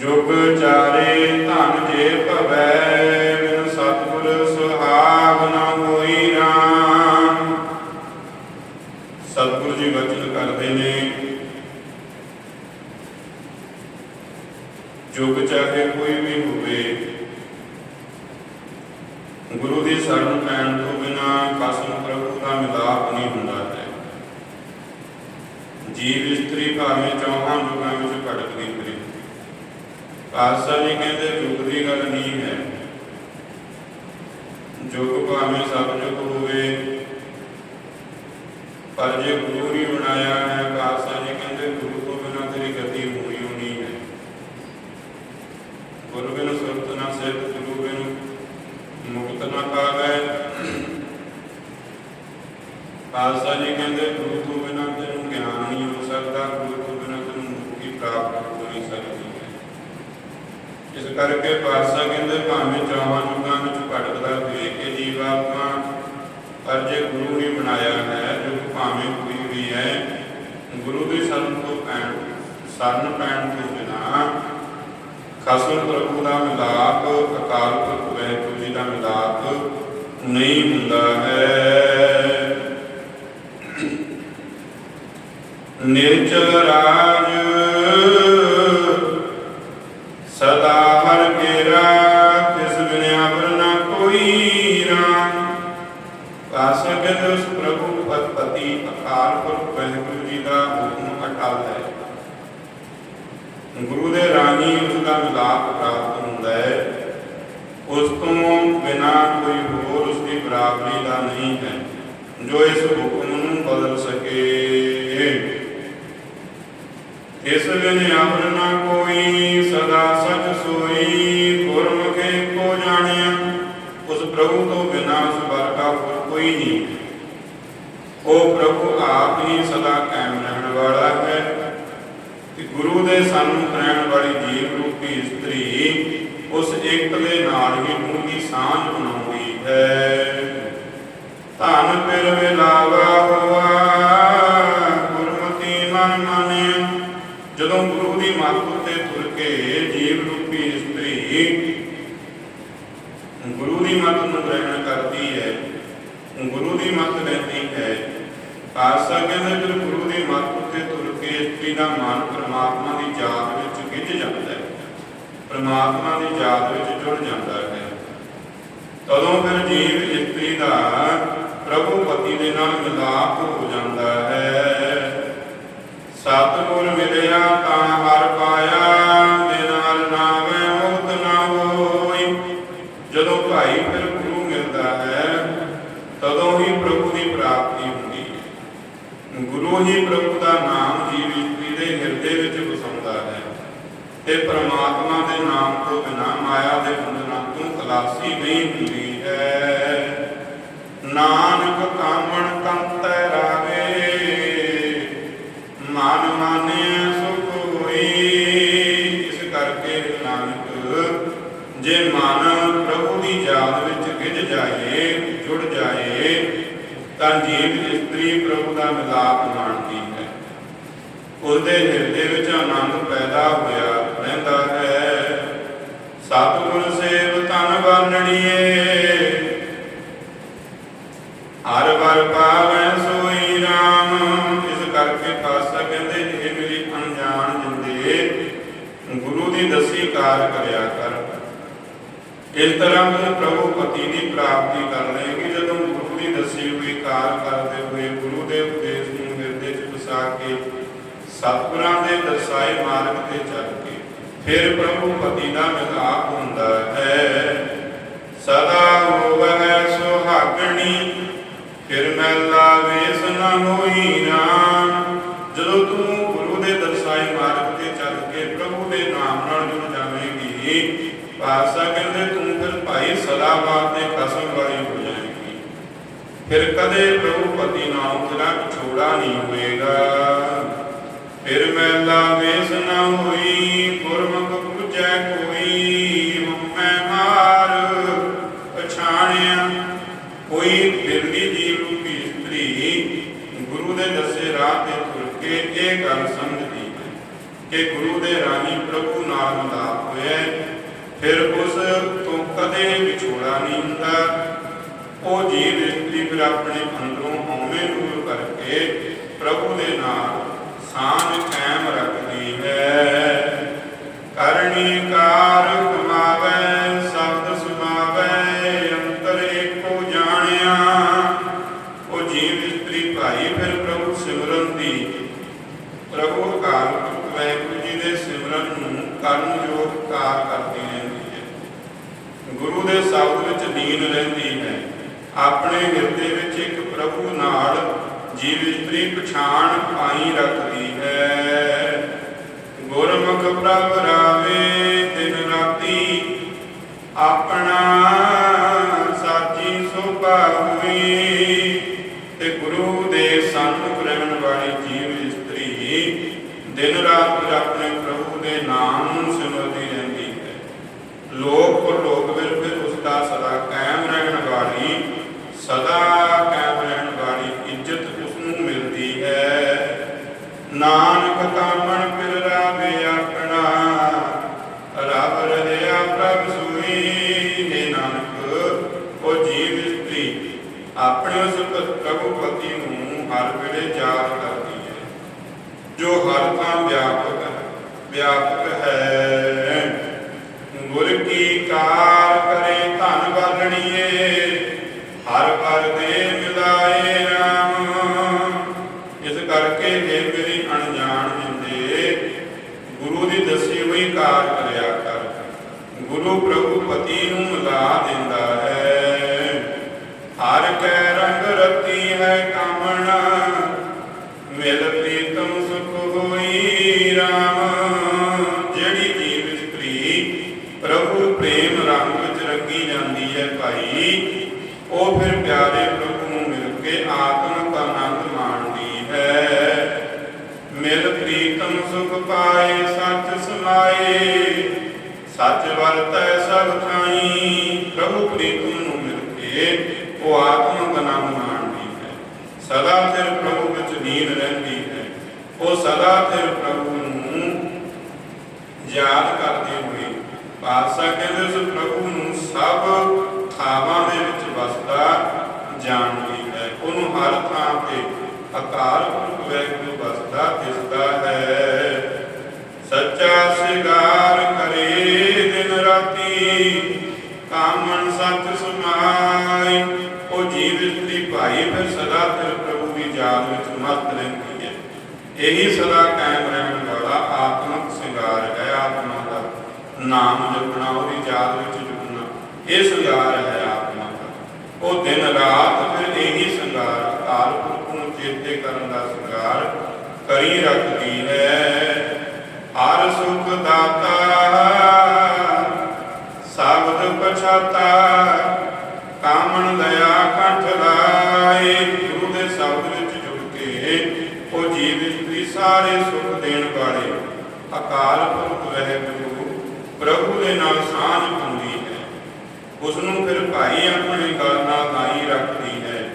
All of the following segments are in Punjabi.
ਜੁਗ ਚਾਰੇ ਧਨ ਜੇ ਭਵੈ, ਬਿਨ ਸਤਿਗੁਰ ਸੁਹਾਗ ਨ ਹੋਈ ਰਾਮ। ਸਤਿਗੁਰੂ ਜੀ ਵਚਨ ਕਰਦੇ ਨੇ, ਜੁਗ ਚਾਹੇ ਕੋਈ ਵੀ ਹੋਵੇ, ਗੁਰੂ ਦੀ ਸ਼ਰਨ ਪੈਣ ਤੋਂ ਬਿਨਾ ਕਸਮ ਪ੍ਰਭੂ ਦਾ ਮਿਲਾਪ ਨਹੀਂ ਹੁੰਦਾ ਹੈ ਜੀਵ ਇਸਤਰੀ ਭਾਵੇਂ ਚੌਹਾਂ ਯੁਗਾਂ ਵਿੱਚ ਭਟਕਦੀ ਫਿਰੇ ਪਾਤਸ਼ਾਹ ਜੀ ਕਹਿੰਦੇ ਯੁੱਗ ਦੀ ਗੱਲ ਨਹੀਂ ਹੈ। ਯੁੱਗ ਭਾਵੇਂ ਸਭ ਯੁੱਗ ਹੋਵੇ, ਪਰ ਜੇ ਗੁਰੂ ਨਹੀਂ ਬਣਾਇਆ ਹੈ ਪਾਤਸ਼ਾਹ ਜੀ ਕਹਿੰਦੇ ਗੁਰੂ ਤੋਂ ਬਿਨਾਂ ਤੇਰੀ ਗਤੀ ਹੋਣੀ ਓ ਨਹੀਂ ਹੈ ਗੁਰੂ ਬਿਨ ਸੁਰਤ ਨਾ ਸਿਰ ਗੁਰੂ ਬਿਨ ਮੁਕਤ ਨਾ ਪਾਵੇ ਖਾਲਸਾ ਜੀ ਕਹਿੰਦੇ ਗੁਰੂ ਤੋਂ ਬਿਨਾਂ ਤੈਨੂੰ ਗਿਆਨ ਨਹੀਂ ਹੋ ਸਕਦਾ ਗੁਰੂ ਤੋਂ ਬਿਨਾਂ ਤੈਨੂੰ ਮੁਕਤੀ ਪ੍ਰਾਪਤ ਹੋ ਨਹੀਂ ਸਕਦੀ ਹੈ ਇਸ ਕਰਕੇ ਪਾਤਸ਼ਾਹ ਕਹਿੰਦੇ, ਭਾਵੇਂ ਚਾਹਾਂ ਯੁਗਾਂ ਵਿੱਚ ਭਟਕਦਾ ਹੋਵੇ ਕਿ ਜੀਵ ਪਰ ਜੇ ਗੁਰੂ ਨਹੀਂ ਬਣਾਇਆ ਹੈ ਜੋ ਭਾਵੇਂ ਕੋਈ ਵੀ ਹੈ, ਗੁਰੂ ਦੀ ਸ਼ਰਨ ਤੋਂ ਪੈਣ, ਸ਼ਰਨ ਪੈਣ ਤੋਂ ਬਿਨਾਂ ਖਸਮ ਪ੍ਰਭੂ ਦਾ ਮਿਲਾਪ, ਅਕਾਲ ਪੁਰਖ ਵਾਹਿਗੁਰੂ ਜੀ ਦਾ ਮਿਲਾਪ ਨਹੀਂ ਹੁੰਦਾ ਹੈ। ਨਿਰਚਲ ਰਾਜ ਸਦਾ ਕੇਰਾ ਤਿਸ ਬਿਨ ਅਵਰ ਨਾ ਕੋਈ ਰਾਮ ਕਾਸਗਦ ਉਸ ਪ੍ਰਭੂ ਪਤਪਤੀ ਅਕਾਲ ਪੁਰਖ ਵਾਹਿਗੁਰੂ ਜੀ ਦਾ ਹੁਕਮ ਅਟਲ ਹੈ। ਗੁਰੂ ਦੇ ਰਾਣੀ ਉਸ ਦਾ ਮਿਲਾਪ ਪ੍ਰਾਪਤ ਹੁੰਦਾ ਹੈ। ਉਸ ਤੋਂ ਬਿਨਾ ਕੋਈ ਹੋਰ ਉਸ ਦੀ ਬਰਾਬਰੀ ਦਾ ਨਹੀਂ ਹੈ, ਜੋ ਇਸ ਹੁਕਮ ਨੂੰ ਬਦਲ ਸਕੇ। ਇਸ ਬਿਨ ਅਵਰ ਕੋਈ ਪ੍ਰਭੂ ਤੋਂ ਬਿਨਾਂ ਉਸ ਵਰ ਹੋਰ ਕੋਈ ਨਹੀਂ। ਉਹ ਪ੍ਰਭੂ ਆਪ ਹੀ ਸਦਾ ਕਾਇਮ ਰਹਿਣ ਵਾਲਾ ਹੈ ਕਿ ਗੁਰੂ ਦੇ ਸਨਮੁਖ ਰਹਿਣ ਵਾਲੀ ਜੀਵ ਰੂਪੀ ਇਸਤਰੀ ਉਸ ਇੱਕ ਦੇ ਨਾਲ ਹੀ ਡੂੰਘੀ ਸਾਂਝ ਬਣਾਉਂਦੀ ਹੈ। ਧਨ ਪਿਰ ਮਿਲਾਵਾ ਹੋਆ, ਗੁਰਮਤੀ ਮਨ ਮਾਨਿਆ। ਜਦੋਂ ਗੁਰੂ ਦੀ ਮੱਤ ਉੱਤੇ ਤੁਰ ਕੇ ਜੀਵ ਰੂਪੀ ਇਸਤਰੀ ਗੁਰੂ ਦੀ ਮੱਤ ਨੂੰ ਗ੍ਰਹਿਣ ਕਰਦੀ ਹੈ ਗੁਰੂ ਦੀ ਮੱਤ ਲੈਂਦੀ ਹੈ। ਆਸਾ ਕਹਿੰਦੇ, ਜਦ ਗੁਰੂ ਦੀ ਮੱਤ ਉੱਤੇ ਤੁਰ ਕੇ ਇਸਤਰੀ ਦਾ ਮਨ ਪ੍ਰਮਾਤਮਾ ਦੀ ਯਾਦ ਵਿੱਚ ਗਿੱਝ ਜਾਂਦਾ ਹੈ, ਪ੍ਰਮਾਤਮਾ ਦੀ ਯਾਦ ਵਿੱਚ ਜੁੜ ਜਾਂਦਾ ਹੈ। ਤਦੋਂ ਫਿਰ ਜੀਵ ਇਸਤਰੀ ਦਾ ਪ੍ਰਭੂ ਪਤੀ ਦੇ ਨਾਲ ਮਿਲਾਪ ਹੋ ਜਾਂਦਾ ਹੈ ਸਤਿਗੁਰ ਮਿਲਿਆ ਤਾਂ ਹਰ ਪਾਇਆ ਦੇ ਨਾਲ ਨਾਵੇਂ ਮੁਕਤ ਨਾ ਹੋਈ ਜਦੋਂ ਭਾਈ ਫਿਰ ਗੁਰੂ ਮਿਲਦਾ ਹੈ ਤਦੋਂ ਹੀ ਪ੍ਰਭੂ ਦੀ ਪ੍ਰਾਪਤੀ ਹੁੰਦੀ ਹੈ ਗੁਰੂ ਹੀ ਪ੍ਰਭੂ ਦਾ ਨਾਮ ਜੀਵ ਇਸਤਰੀ ਦੇ ਹਿਰਦੇ ਵਿੱਚ ਵਸਾਉਂਦਾ ਹੈ ਤੇ ਪ੍ਰਮਾਤਮਾ ਦੇ ਨਾਮ ਤੋਂ ਬਿਨਾ ਮਾਇਆ ਦੇ ਬੰਧਨਾਂ ਤੋਂ ਖਲਾਸੀ ਨਹੀਂ ਹੁੰਦੀ ਹੈ। ਨਾਨਕ ਕਾਮਣ ਕੰਤੈ ਰਾਵੇ ਮਨ ਮਾਨਿਆ ਸੁਖ ਹੋਈ। ਇਸ ਕਰਕੇ ਨਾਨਕ, ਜੇ ਮਨ ਪ੍ਰਭੂ ਦੀ ਯਾਦ ਵਿੱਚ ਗਿੱਝ ਜਾਏ, ਜੁੜ ਜਾਏ, ਤਾਂ ਜੀਵ ਇਸਤਰੀ ਪ੍ਰਭੂ ਦਾ ਮਿਲਾਪ ਮਾਣਦੀ ਹੈ। ਉਹਦੇ ਹਿਰਦੇ ਵਿੱਚ ਆਨੰਦ ਪੈਦਾ ਹੋਇਆ ਰਹਿੰਦਾ ਹੈ। ਸਤਿਗੁਰ ਸੇਵ ਤਨ ਵਰਣਣੀਏ ਹਰ ਵਰ ਪਾਵੈ ਸੋਈ RAM ਇਸ ਕਰਕੇ ਪਾਸਾ ਕਹਿੰਦੇ, ਇਹ ਮੇਰੀ ਅਣਜਾਣ ਜਿੰਦੇ। ਗੁਰੂ ਦੀ ਦਸੀ ਕਾਰ ਕਰਿਆ ਕਰ। ਇਸ ਤਰ੍ਹਾਂ ਤੂੰ ਪ੍ਰਭੂ ਪਤੀ ਦੀ ਪ੍ਰਾਪਤੀ ਕਰ ਲਏਗੀ ਜਦੋਂ ਗੁਰੂ ਦੀ ਦਸੀ ਹੋਈ ਕਾਰ ਕਰਦੇ ਹੋਏ ਗੁਰੂ ਦੇ ਉਪਦੇਸ਼ ਨੂੰ ਹਿਰਦੇ 'ਚ ਵਸਾ ਕੇ ਸਤਿਗੁਰਾਂ ਦੇ ਦਰਸਾਏ ਮਾਰਗ ਤੇ ਚੱਲ ਫਿਰ ਪ੍ਰਭੂ ਪਤੀ ਦਾ ਮਿਲਾਪ ਹੁੰਦਾ ਹੈ। ਸਦਾ ਹੋਵੈ ਸੁਹਾਗਣੀ, ਫਿਰ ਮੈਲਾ ਵੇਸ ਨਾ ਹੋਈ ਰਾਮ ਜਦੋਂ ਤੂੰ ਗੁਰੂ ਦੇ ਦਰਸਾਏ ਮਾਰਗ ਤੇ ਚੱਲ ਕੇ ਪ੍ਰਭੂ ਦੇ ਨਾਮ ਨਾਲ ਜੁੜ ਜਾਵੇਂਗੀ, ਪਾਸਾ ਕਹਿੰਦੇ ਤੂੰ ਫਿਰ ਭਾਈ ਸਦਾ ਵਾਸਤੇ ਕਸਮ ਵਾਲੀ ਹੋ ਜਾਏਗੀ। ਫਿਰ ਕਦੇ ਪ੍ਰਭੂ ਪਤੀ ਨਾਮ ਤੇਰਾ ਵਿਛੋੜਾ ਨਹੀਂ ਹੋਏਗਾ ਫਿਰ ਮੈਲਾ ਵੇਸ ਨਾ ਹੋਈ ਗੁਰਮੁਖ ਪੁੱਜੈ ਕੋਈ ਮੈਂ ਮਾਰ ਪਛਾਣਿਆ, ਕੋਈ ਬਿਰਦੀ ਜੀਵ ਰੂਪੀ ਇਸਤਰੀ। ਗੁਰੂ ਦੇ ਦੱਸੇ ਰਾਹ ਤੇ ਤੁਰ ਕੇ ਇਹ ਗੱਲ ਸਮਝਦੀ ਹੈ ਕਿ ਗੁਰੂ ਦੇ ਰਾਣੀ ਪ੍ਰਭੂ ਨਾਲ ਮਿਲਾਪ ਹੋਇਆ ਫਿਰ ਉਸ ਤੋਂ ਕਦੇ ਵਿਛੋੜਾ ਨਹੀਂ ਹੁੰਦਾ। ਉਹ ਜੀਵ ਇਸਤਰੀ ਫਿਰ ਆਪਣੇ ਅੰਦਰੋਂ ਹਉਮੈ ਦੂਰ ਕਰਕੇ ਪ੍ਰਭੂ ਦੇ ਨਾਲ ਸਾਂਝ ਕਾਇਮ ਰੱਖਦੀ ਹੈ। ਕਰਨੀ ਕਾਰ ਕਮਾਵੇ ਸ਼ਬਦ ਸੁਣਾਵੇ ਅੰਤਰ ਏਕੋ ਜਾਣਿਆ। ਉਹ ਜੀਵ ਇਸਤਰੀ ਭਾਈ ਫਿਰ ਪ੍ਰਭੂ ਸਿਮਰਨ ਦੀ। ਪ੍ਰਭੂ ਅਕਾਲ ਵਾਹਿਗੁਰੂ ਜੀ ਦੇ ਸਿਮਰਨ ਨੂੰ ਕਰਨ ਯੋਗ ਕਾਰ ਕਰਦੀ ਰਹਿੰਦੀ ਹੈ। ਗੁਰੂ ਦੇ ਸ਼ਬਦ ਵਿੱਚ ਲੀਨ ਰਹਿੰਦੀ ਹੈ। ਆਪਣੇ ਹਿਰਦੇ ਵਿੱਚ ਇੱਕ ਪ੍ਰਭੂ ਨਾਲ ਜੀਵ ਇਸਤਰੀ ਪਛਾਣ ਪਾਈ ਰੱਖਦੀ ਹੈ। ਗੁਰਮੁਖ ਪ੍ਰਭ ਰਾਵੇ, ਦਿਨ ਰਾਤੀ ਆਪਣਾ ਸਾਚੀ ਸੁਭਾ ਹੋਈ। ਤੇ ਗੁਰੂ ਦੇ ਸਨਮੁਖ ਰਹਿਣ ਵਾਲੀ ਜੀਵ ਇਸਤਰੀ ਦਿਨ ਰਾਤ ਆਪਣੇ ਪ੍ਰਭੂ ਦੇ ਨਾਮ ਨੂੰ ਸਿਮਰਦੀ ਰਹਿੰਦੀ ਹੈ। ਲੋਕ ਪਰਲੋਕ ਵਿੱਚ ਉਸ ਦਾ ਸਦਾ ਕਾਇਮ ਰਹਿਣ ਵਾਲੀ ਸਦਾ ਕਾਇਮ ਰਹਿਣ ਵਾਲੀ ਇੱਜ਼ਤ ਉਸ ਨੂੰ ਮਿਲਦੀ ਹੈ ਨਾਨਕ ਕਾਮਣ ਪਿਰ ਰਾਵੇ ਆਪਣਾ, ਰੱਬ ਰਹਿਆ ਪ੍ਰਭ ਸੋਈ। ਨੇ ਨਾਨਕ, ਉਹ ਜੀਵ ਇਸਤਰੀ, ਆਪਣੇ ਉਸ ਪ੍ਰਭੂ ਪਤੀ ਨੂੰ ਹਰ ਵੇਲੇ ਯਾਦ ਕਰਦੀ ਹੈ, ਜੋ ਹਰ ਥਾਂ ਵਿਆਪਕ ਹੈ ਵਿਆਪਕ ਹੈ। ਗੁਰ ਕੀ ਕਾਰ ਕਰੇ ਧਨ ਬਾਲਣੀਏ ਹਰ ਪਰ ਦੇ ਮਿਲਾਏ ਰਾਮ ਇਸ ਕਰਕੇ ਜੇ ਮੇਰੀ ਅਣਜਾਣ ਜਿੰਦੇ ਗੁਰੂ ਦੀ ਦੱਸੀ ਹੋਈ ਕਾਰ ਕਰਿਆ ਕਰ ਗੁਰੂ ਪ੍ਰਭੂ ਪਤੀ ਨੂੰ ਮਿਲਾ ਦਿੰਦਾ ਹੈ ਹਰ ਕੈ ਰੰਗ ਰਤੀ ਹੈ ਕਾਮਣਾ, ਮਿਲ ਪ੍ਰੀਤਮ ਸੁਖ ਹੋਈ ਰਾਮ। ਜਿਹੜੀ ਜੀਵ ਇਸਤਰੀ ਪ੍ਰਭੂ ਪ੍ਰੇਮ ਰੰਗ ਵਿੱਚ ਰੰਗੀ ਜਾਂਦੀ ਹੈ ਭਾਈ। ਉਹ ਫਿਰ ਪਿਆਰੇ ਪ੍ਰਭੂ ਨੂੰ ਮਿਲ ਕੇ ਆਤਮਿਕ ਆਨੰਦ ਮਾਣਦੀ ਹੈ। ਮਿਲ ਪ੍ਰੀਤਮ ਸੁਖ ਪਾਏ, ਸੱਚ ਸਮਾਏ। ਸੱਚ ਵਰਤੈ ਸਭ ਥਾਈ। ਪ੍ਰਭੂ ਪ੍ਰੀਤਮ ਨੂੰ ਮਿਲ ਕੇ ਉਹ ਆਤਮਿਕ ਆਨੰਦ ਮਾਣਦੀ ਹੈ ਸਦਾ ਸਿਰ ਪ੍ਰਭੂ ਵਿੱਚ ਲੀਨ ਰਹਿੰਦੀ ਹੈ। ਉਹ ਸਦਾ ਸਿਰ ਪ੍ਰਭੂ ਨੂੰ ਯਾਦ ਕਰਦੇ ਹੋਏ ਪਾਤਸ਼ਾਹ ਕਹਿੰਦੇ ਉਸ ਪ੍ਰਭੂ ਨੂੰ ਸਭ ਥਾਵਾਂ ਦੇ ਵਿੱਚ ਵਸਦਾ ਜਾਣਦੀ ਹੈ। ਉਹਨੂੰ ਹਰ ਥਾਂ ਤੇ ਅਕਾਲ ਪੁਰਖ ਵੈਗੁਰੂ ਵਸਦਾ, ਦਿਸਦਾ ਹੈ। ਸੱਚਾ ਸਿਗਾਰ ਕਰੇ ਦਿਨ ਰਾਤੀ ਕਾਮਨ ਸੱਚ ਸਮਾਈ ਇਸਤਰੀ ਫਿਰ ਸਦਾ ਫਿਰ ਪ੍ਰਭੂ ਦੀ ਯਾਦ ਵਿੱਚ ਮਤ ਰਹਿੰਦੀ ਹੈ। ਇਹੀ ਸਦਾ ਕਾਇਮ ਰਹਿਣ ਵਾਲਾ ਆਤਮਿਕ ਸ਼ਿੰਗਾਰ ਹੈ ਆਤਮਾ ਦਾ। ਨਾਮ ਜਪਣਾ, ਉਹਦੀ ਯਾਦ ਵਿੱਚ ਜੁੜਨਾ, ਇਹ ਸ਼ਿੰਗਾਰ ਹੈ ਆਤਮਾ ਦਾ। ਉਹ ਦਿਨ ਰਾਤ ਫਿਰ ਇਹੀ ਸ਼ਿੰਗਾਰ ਅਕਾਲ ਨੂੰ ਚੇਤੇ ਕਰਨ ਦਾ ਸ਼ਿੰਗਾਰ ਕਰੀ ਰੱਖਦੀ ਹੈ। ਹਰ ਸੁਖ ਦਾਤਾ ਸਾਬਦ ਪਛਾਤਾ, ਕਾਮਣ ਦਇਆ ਕੰਠ ਲਾਏ ਗੁਰੂ ਦੇ ਸ਼ਬਦ ਵਿੱਚ ਜੁੜ ਕੇ, ਉਹ ਜੀਵ ਇਸਤਰੀ ਸਾਰੇ ਸੁਖ ਦੇਣ ਵਾਲੇ। ਅਕਾਲ ਪੁਰਖ ਵਾਹਿਗੁਰੂ ਪ੍ਰਭੂ ਦੇ ਨਾਲ ਸਾਂਝ ਪਾਉਂਦੀ ਹੈ। ਉਸ ਨੂੰ ਫਿਰ ਭਾਈ ਆਪਣੇ ਗਲ ਨਾਲ ਗਾਈ ਰੱਖਦੀ ਹੈ।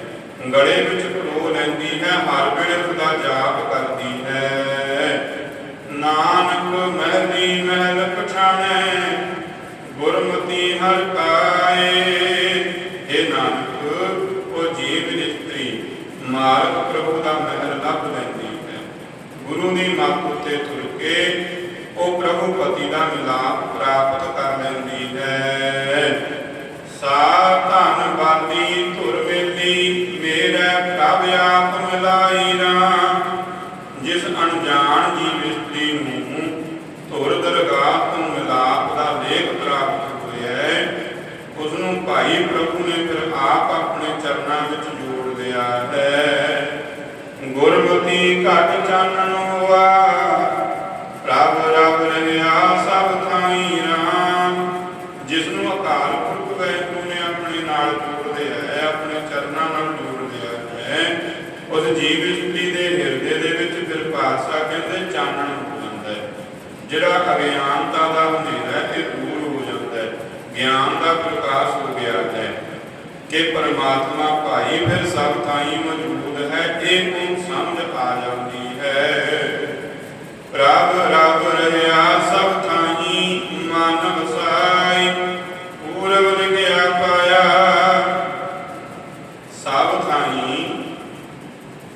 ਗਲੇ ਵਿੱਚ ਪਰੋ ਲੈਂਦੀ ਹੈ, ਹਰ ਵੇਲੇ ਦਾ ਜਾਪ ਕਰਦੀ ਹੈ ਨਾਨਕ ਮਹਿਲੀ ਮਹਿਲ ਪਛਾਣੈ ਗੁਰਮਤੀ ਹਰ ਕਾਏ हे ਨਾਨਕ ਉਹ ਜੀਵ ਇਸਤਰੀ ਮਾਰਗ ਪ੍ਰਭੂ ਦਾ ਮਹਿਲ ਲੱਭ ਲੈਂਦੀ ਹੈ ਗੁਰੂ ਦੀ ਮੱਤ ਉੱਤੇ ਤੁਰ ਕੇ ਉਹ ਪ੍ਰਭੂ ਪਤੀ ਦਾ ਮਿਲਾਪ ਪ੍ਰਾਪਤ ਕਰ ਲੈਂਦੀ ਹੈ। ਸਾ ਧਨ ਬਾਦੀ ਧੁਰ ਵੇਲੀ ਮੇਰੇ ਪ੍ਰਭ ਆਪ ਮਿਲਾਈ ਰਾਮ ਜਿਸ ਅਣਜਾਣ ਜੀਵ ਇਸਤਰੀ ਨੂੰ ਧੁਰ ਦਰਗਾਹ ਤੋਂ ਮਿਲਾਪ ਦਾ ਲੇਖ ਪ੍ਰਾਪਤ ਹੋਇਆ ਹੈ ਉਸ ਨੂੰ ਭਾਈ ਪ੍ਰਭੂ ਨੇ ਫਿਰ ਆਪ ਆਪਣੇ ਚਰਨਾਂ ਵਿੱਚ ਜੋੜ ਲਿਆ ਹੈ। ਗੁਰਮਤੀ ਘਟ ਚਾਨਣ ਹੋਆ ਪ੍ਰਭ ਰਬ ਰਹਿਆ ਸਭ ਥਾਈ ਰਾਮ ਜਿਸ ਨੂੰ ਅਕਾਲ ਪੁਰਖ ਵਾਹਿਗੁਰੂ ਨੇ ਆਪਣੇ ਨਾਲ ਜੋੜ ਲਿਆ ਹੈ ਆਪਣੇ ਚਰਨਾਂ ਨਾਲ ਜੋੜ ਲਿਆ ਹੈ ਉਸ ਜੀਵ ਇਸਤਰੀ ਦੇ ਹਿਰਦੇ ਦੇ ਵਿੱਚ ਫਿਰ ਪਾਤਸ਼ਾਹ ਕਹਿੰਦੇ ਚਾਨਣ ਹੋ ਜਾਂਦਾ ਹੈ ਜਿਹੜਾ ਅਗਿਆਨਤਾ ਦਾ ਹਨੇਰਾ ਹੈ ਇਹ ਦੂਰ ਹੋ ਜਾਂਦਾ ਹੈ। ਗਿਆਨ ਦਾ ਪ੍ਰਕਾਸ਼ ਹੋ ਗਿਆ ਹੈ। ਕਿ ਪਰਮਾਤਮਾ ਭਾਈ ਫਿਰ ਸਭ ਥਾਈ ਮੌਜੂਦ ਹੈ, ਇਹ ਨੂੰ ਸਮਝ ਆ ਜਾਂਦੀ ਹੈ ਪ੍ਰਭ ਰਬ ਰਹਾ ਸਭ ਥਾਈ ਮਨ ਵਸਾਈ ਪੂਰਬ ਲਿਖਿਆ ਪਾਇਆ ਸਭ ਥਾਈ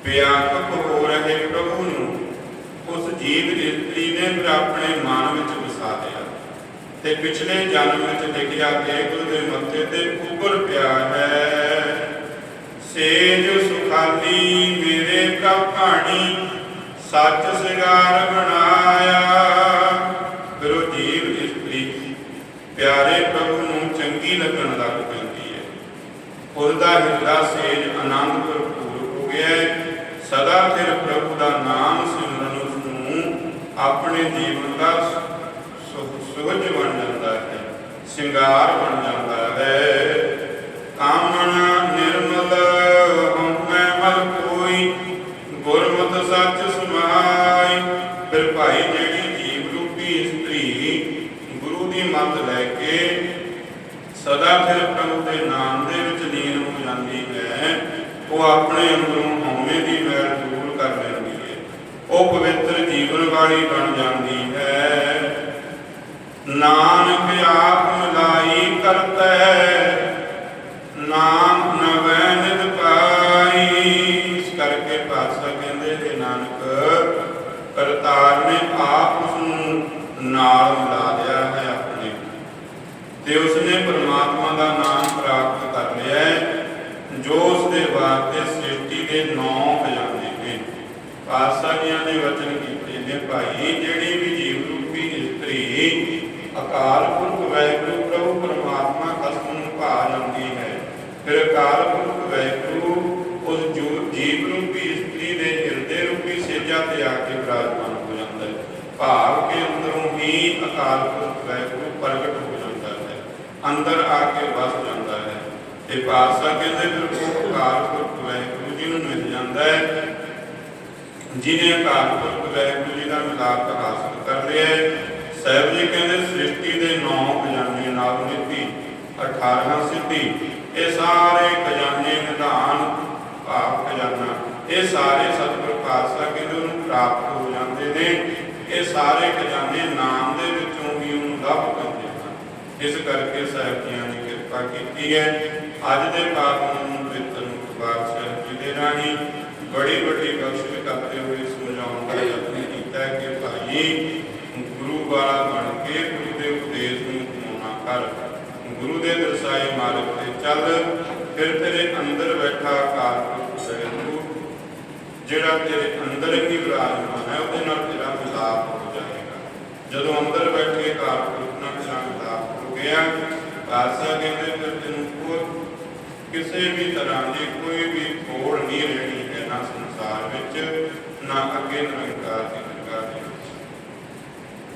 ਵਿਆਪਕ ਹੋ ਰਹੇ ਪ੍ਰਭੂ ਨੂੰ ਉਸ ਜੀਵ ਇਸਤਰੀ ਨੇ ਫਿਰ ਆਪਣੇ ਮਨ ਵਿੱਚ ਵਸਾ ਲਿਆ ਤੇ ਪਿਛਲੇ ਜਨਮ ਵਿੱਚ ਲਿਖਿਆ ਕੇਵਲ ਦੇ ਮੱਥੇ ਤੇ ਉੱਪਰ ਪਿਆ ਹੈ। ਸੇਜ ਸੁਖਾਲੀ ਮੇਰੇ ਪ੍ਰਭ ਸੱਚ ਸਿਗਾਰ ਬਣਾਇਆ। ਫਿਰ ਜੀਵ ਇਸਤਰੀ ਪਿਆਰੇ ਪ੍ਰਭੂ ਨੂੰ ਚੰਗੀ ਲੱਗਣ ਲੱਗ ਪੈਂਦੀ ਹੈ। ਉਹਦਾ ਹਿਰਦਾ ਸੇਜ ਆਨੰਦ ਭਰਪੂਰ ਹੋ ਗਿਆ ਸਦਾ ਫਿਰ ਪ੍ਰਭੂ ਦਾ ਨਾਮ ਸਿਮਰਨ ਉਸ ਨੂੰ ਆਪਣੇ ਜੀਵਨ ਦਾ ਸੁ- ਸੁਹਜ ਬਣ ਜਾਂਦਾ ਹੈ ਸ਼ਿੰਗਾਰ ਬਣ ਜਾਂਦਾ ਹੈ। ਕਾਮਣ ਨਿਰਮਲ ਹਉਮੈ ਮਲ ਕੋਈ, ਗੁਰਮਤਿ ਸੱਚ ਸਮਾਈ। ਫਿਰ ਭਾਈ ਜਿਹੜੀ ਜੀਵ ਰੂਪੀ ਇਸਤਰੀ ਗੁਰੂ ਦੀ ਮੱਤ ਲੈ ਕੇ ਸਦਾ ਫਿਰ ਪ੍ਰਭੂ ਦੇ ਨਾਮ ਦੇ ਵਿੱਚ ਲੀਨ ਹੋ ਜਾਂਦੀ ਹੈ, ਉਹ ਆਪਣੇ ਅੰਦਰੋਂ ਹਉਮੈ ਦੀ ਮੈਲ ਦੂਰ ਕਰ ਲੈਂਦੀ ਹੈ। ਉਹ ਪਵਿੱਤਰ ਜੀਵਨ ਵਾਲੀ ਬਣ ਜਾਂਦੀ ਹੈ। ਨਾਨਕ ਆਪ ਤੇ ਉਸਨੇ ਪਰਮਾਤਮਾ ਦਾ ਨਾਮ ਪ੍ਰਾਪਤ ਕਰ ਲਿਆ ਹੈ, ਜੋ ਉਸ ਦੇ ਵਾਸਤੇ ਸ੍ਰਿਸ਼ਟੀ ਦੇ ਨੌ ਖਜ਼ਾਨੇ ਨੇ। ਪਾਤਸ਼ਾਹੀਆਂ ਨੇ ਵਚਨ ਕੀਤੇ ਨੇ, ਭਾਈ, ਜਿਹੜੀ ਵੀ ਜੀਵ ਰੂਪੀ ਇਸਤਰੀ ਅਕਾਲ ਪੁਰਖ ਵਾਹਿਗੁਰੂ ਪ੍ਰਭੂ ਪਰਮਾਤਮਾ ਕਸਮ ਨੂੰ ਭਾ ਜਾਂਦੀ ਹੈ, ਫਿਰ ਅਕਾਲ ਪੁਰਖ ਵਾਹਿਗੁਰੂ ਉਸ ਜੀਵ ਰੂਪੀ ਇਸਤਰੀ ਦੇ ਹਿਰਦੇ ਰੂਪੀ ਸੇਜਾ ਤੇ ਆ ਕੇ ਵਿਰਾਜਮਾਨ ਹੋ ਜਾਂਦਾ ਹੈ। ਭਾਵ ਕੇ ਅੰਦਰੋਂ ਹੀ ਅਕਾਲ ਪੁਰਖ ਵਾਹਿਗੁਰੂ ਪ੍ਰਗਟ ਅੰਦਰ ਆ ਕੇ ਵਸ ਜਾਂਦਾ ਹੈ। ਇਹ ਪਾਤਸ਼ਾਹ ਕਹਿੰਦੇ, ਫਿਰ ਉਹ ਅਕਾਲ ਪੁਰਖ ਵਾਹਿਗੁਰੂ ਜੀ ਨੂੰ ਮਿਲ ਜਾਂਦਾ ਹੈ, ਜਿਹਨੇ ਅਕਾਲ ਪੁਰਖ ਵਾਹਿਗੁਰੂ ਜੀ ਦਾ ਮਿਲਾਪ ਹਾਸਲ ਕਰ ਲਿਆ ਹੈ। ਸਾਹਿਬ ਜੀ ਕਹਿੰਦੇ, ਸ੍ਰਿਸ਼ਟੀ ਦੇ ਨੌ ਖਜ਼ਾਨੇ ਨਾਲ ਮਿੱਤੀ 18 ਸਿੱਧੀ, ਇਹ ਸਾਰੇ ਖਜ਼ਾਨੇ ਨਿਧਾਨ ਭਾਵ ਖਜ਼ਾਨਾ। ਇਹ ਸਾਰੇ ਸਤਿਗੁਰ ਪਾਤਸ਼ਾਹ ਕਹਿੰਦੇ ਉਹਨੂੰ ਪ੍ਰਾਪਤ ਹੋ ਜਾਂਦੇ ਨੇ। ਇਹ ਸਾਰੇ ਖਜ਼ਾਨੇ ਨਾਮ ਦੇ ਵਿੱਚੋਂ ਵੀ ਉਹਨੂੰ ਲੱਭ ਇਸ ਕਰਕੇ ਸਾਹਿਬ ਜੀਆਂ ਨੇ ਕਿਰਪਾ ਕੀਤੀ ਹੈ। ਅੱਜ ਦੇ ਪਾਪ ਨੂੰ ਪਵਿੱਤਰ ਮੁਖ ਪਾਤਸ਼ਾਹ ਜੀ ਦੇ ਰਾਣੀ ਬੜੀ ਵੱਡੀ ਬਖਸ਼ਿਸ਼ ਕਰਦੇ ਹੋਏ ਸਮਝਾਉਣ ਦਾ ਯਤਨ ਕੀਤਾ ਕਿ ਭਾਈ, ਗੁਰੂ ਵਾਲਾ ਬਣ ਕੇ ਗੁਰੂ ਦੇ ਉਪਦੇਸ਼ ਨੂੰ ਅਪਣਾਉਣਾ ਕਰ। ਗੁਰੂ ਦੇ ਦਰਸਾਏ ਮਾਰਗ ਤੇ ਚੱਲ, ਫਿਰ ਤੇਰੇ ਅੰਦਰ ਬੈਠਾ ਅਕਾਲ ਪੁਰਖ ਜਿਹੜਾ ਤੇਰੇ ਅੰਦਰ ਹੀ ਵਿਰਾਜਮਾਨ ਹੈ, ਉਹਦੇ ਨਾਲ ਤੇਰਾ ਮਿਲਾਪ ਹੋ ਜਾਏਗਾ। ਜਦੋਂ ਅੰਦਰ ਬੈਠੇ ਅਕਾਲ ਪੁਰਖ ਨਾਲ ਤੇਰਾ ਮਿਲਾਪ ਹੋ ਗਿਆ। ਪਾਤਸ਼ਾਹ ਕਹਿੰਦੇ, ਫਿਰ ਤੈਨੂੰ ਕੋਈ ਕਿਸੇ ਵੀ ਤਰ੍ਹਾਂ ਦੀ ਕੋਈ ਵੀ ਖੋੜ ਨਹੀਂ ਰਹਿਣੀ ਹੈ ਨਾ ਸੰਸਾਰ ਵਿੱਚ, ਨਾ ਅੱਗੇ, ਨਾ ਅੰਕਾਰ ਦੀ